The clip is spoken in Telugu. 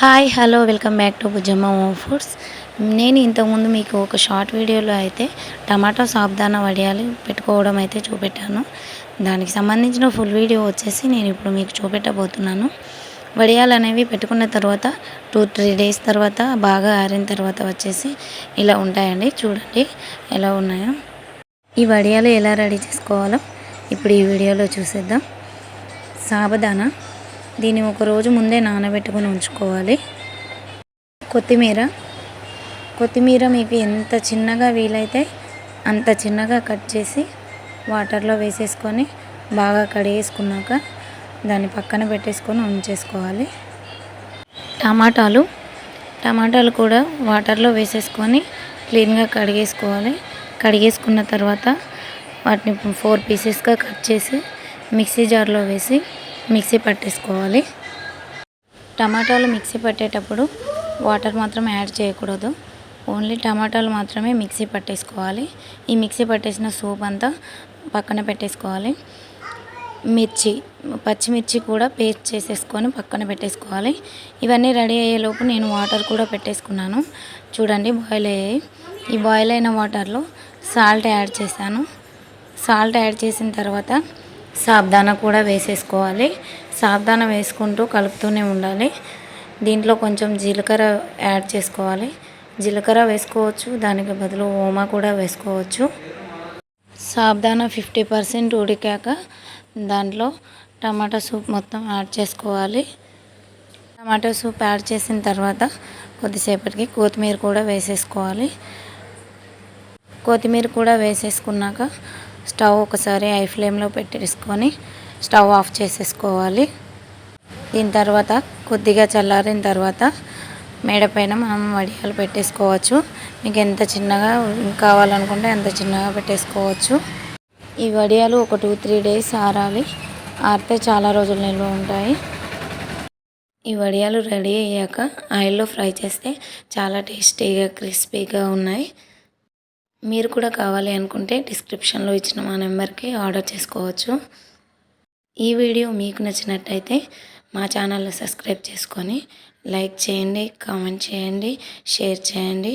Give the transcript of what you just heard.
Hi hello welcome back to Bhujamma home foods నేను ఇంతకుముందు మీకు ఒక షార్ట్ వీడియోలో అయితే టమాటో సాబ్దానా వడియాలు పెట్టుకోవడం అయితే చూపెట్టాను. దానికి సంబంధించిన ఫుల్ వీడియో వచ్చేసి నేను ఇప్పుడు మీకు చూపెట్టబోతున్నాను. వడియాలు అనేవి పెట్టుకున్న తర్వాత టూ త్రీ డేస్ తర్వాత బాగా ఆరిన తర్వాత వచ్చేసి ఇలా ఉంటాయండి. చూడండి ఎలా ఉన్నాయో. ఈ వడియాలు ఎలా రెడీ చేసుకోవాలో ఇప్పుడు ఈ వీడియోలో చూసేద్దాం. సాబదానా దీన్ని ఒక రోజు ముందే నానబెట్టుకొని ఉంచుకోవాలి. కొత్తిమీర. కొత్తిమీర మీకు ఎంత చిన్నగా వీలైతే అంత చిన్నగా కట్ చేసి వాటర్లో వేసేసుకొని బాగా కడిగేసుకున్నాక దాన్ని పక్కన పెట్టేసుకొని ఉంచేసుకోవాలి. టమాటాలు. టమాటాలు కూడా వాటర్లో వేసేసుకొని క్లీన్గా కడిగేసుకోవాలి. కడిగేసుకున్న తర్వాత వాటిని ఫోర్ పీసెస్గా కట్ చేసి మిక్సీ జార్లో వేసి మిక్సీ పట్టేసుకోవాలి. టమాటాలు మిక్సీ పట్టేటప్పుడు వాటర్ మాత్రం యాడ్ చేయకూడదు. ఓన్లీ టమాటాలు మాత్రమే మిక్సీ పట్టేసుకోవాలి. ఈ మిక్సీ పట్టేసిన సూప్ అంతా పక్కన పెట్టేసుకోవాలి. మిర్చి పచ్చిమిర్చి కూడా పేస్ట్ చేసేసుకొని పక్కన పెట్టేసుకోవాలి. ఇవన్నీ రెడీ అయ్యేలోపు నేను వాటర్ కూడా పెట్టేసుకున్నాను. చూడండి బాయిల్ అయ్యాయి. ఈ బాయిల్ అయిన వాటర్లో సాల్ట్ యాడ్ చేశాను. సాల్ట్ యాడ్ చేసిన తర్వాత సాబ్దానా కూడా వేసేసుకోవాలి. సాబ్దానా వేసుకుంటూ కలుపుతూనే ఉండాలి. దీంట్లో కొంచెం జీలకర్ర యాడ్ చేసుకోవాలి. జీలకర్ర వేసుకోవచ్చు. దానికి బదులు ఓమా కూడా వేసుకోవచ్చు. సాబ్దానా ఫిఫ్టీ పర్సెంట్ ఉడికాక దాంట్లో టమాటా సూప్ మొత్తం యాడ్ చేసుకోవాలి. టమాటో సూప్ యాడ్ చేసిన తర్వాత కొద్దిసేపటికి కొత్తిమీర కూడా వేసేసుకోవాలి. కొత్తిమీర కూడా వేసేసుకున్నాక స్టవ్ ఒకసారి హై ఫ్లేమ్లో పెట్టేసుకొని స్టవ్ ఆఫ్ చేసేసుకోవాలి. దీని తర్వాత కొద్దిగా చల్లారిన తర్వాత మేడ పైన మనం వడియాలు పెట్టేసుకోవచ్చు. మీకు ఎంత చిన్నగా కావాలనుకుంటే అంత చిన్నగా పెట్టేసుకోవచ్చు. ఈ వడియాలు ఒక టూ త్రీ డేస్ ఆరాలి. ఆరితే చాలా రోజులు నిల్వ ఉంటాయి. ఈ వడియాలు రెడీ అయ్యాక ఆయిల్లో ఫ్రై చేస్తే చాలా టేస్టీగా క్రిస్పీగా ఉన్నాయి. మీరు కూడా కావాలి అనుకుంటే డిస్క్రిప్షన్లో ఇచ్చిన మా నెంబర్కి ఆర్డర్ చేసుకోవచ్చు. ఈ వీడియో మీకు నచ్చినట్టయితే మా ఛానల్ని సబ్స్క్రైబ్ చేసుకొని లైక్ చేయండి కామెంట్ చేయండి షేర్ చేయండి.